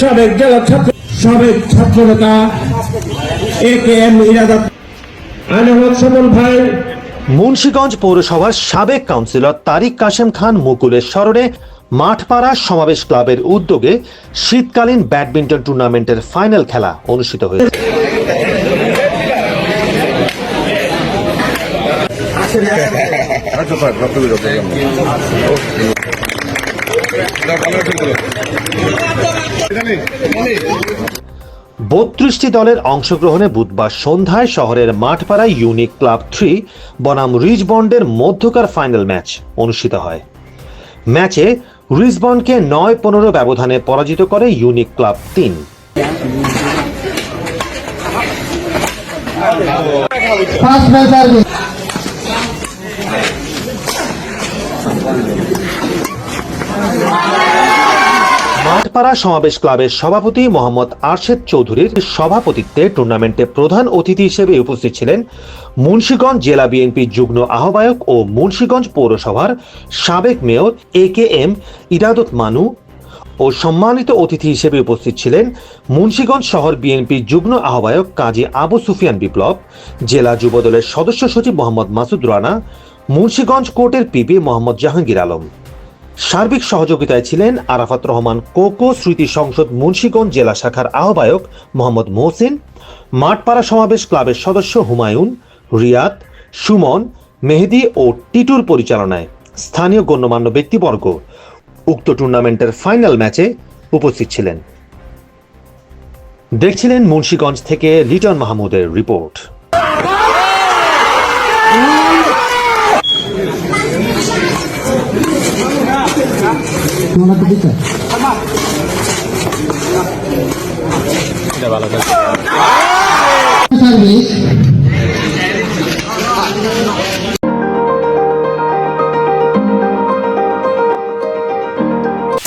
সাবেক জেলা ছাত্র সাবেক ছাত্র নেতা এ কে এম ইরাদত আইনামত সমল ভাই। মুন্সীগঞ্জ পৌরসভার সাবেক কাউন্সিলর তারিক কাশেম খান মুকুলের স্মরণে মাঠপাড়া সমাবেশ ক্লাবের উদ্যোগে শীতকালীন ব্যাডমিন্টন টুর্নামেন্টের ফাইনাল খেলা অনুষ্ঠিত হয়েছে। বত্রিশটি দলের অংশগ্রহণে বুধবার সন্ধ্যায় শহরের মাঠপাড়া ইউনিক ক্লাব থ্রি, বনাম রিজবন্ডের মধ্যকার ফাইনাল ম্যাচ অনুষ্ঠিত হয়। ম্যাচে রিজবন্ডকে নয় পনেরো ব্যবধানে পরাজিত করে ইউনিক ক্লাব তিন। মাঠপাড়া সমাবেশ ক্লাবের সভাপতি মোহাম্মদ আরশেদ চৌধুরীর সভাপতিত্বে টুর্নামেন্টে প্রধান অতিথি হিসেবে উপস্থিত ছিলেন মুন্সীগঞ্জ জেলা বিএনপি যুগ্ম আহ্বায়ক ও মুন্সীগঞ্জ পৌরসভার সাবেক মেয়র এ কে এম ইরাদত মানু ও সম্মানিত অতিথি হিসেবে উপস্থিত ছিলেন মুন্সীগঞ্জ শহর বিএনপি যুগ্ম আহ্বায়ক কাজী আবু সুফিয়ান বিপ্লব, জেলা যুবদলের সদস্য সচিব মোহাম্মদ মাসুদ রানা, মুন্সীগঞ্জ কোর্টের পিপি মোহাম্মদ জাহাঙ্গীর আলম। সার্বিক সহযোগিতায় ছিলেন আরাফাত রহমান কোকো স্মৃতি সংসদ মুন্সীগঞ্জ জেলা শাখার আহ্বায়ক মোহাম্মদ মোহসিন, মাঠপাড়া সমাবেশ ক্লাবের সদস্য হুমায়ুন, রিয়াদ, সুমন, মেহেদি ও টিটুর পরিচালনায় স্থানীয় গণ্যমান্য ব্যক্তিবর্গ উক্ত টুর্নামেন্টের ফাইনাল ম্যাচে উপস্থিত ছিলেন। দেখছিলেন মুন্সীগঞ্জ থেকে লিটন মাহমুদের রিপোর্ট। সার্ভিস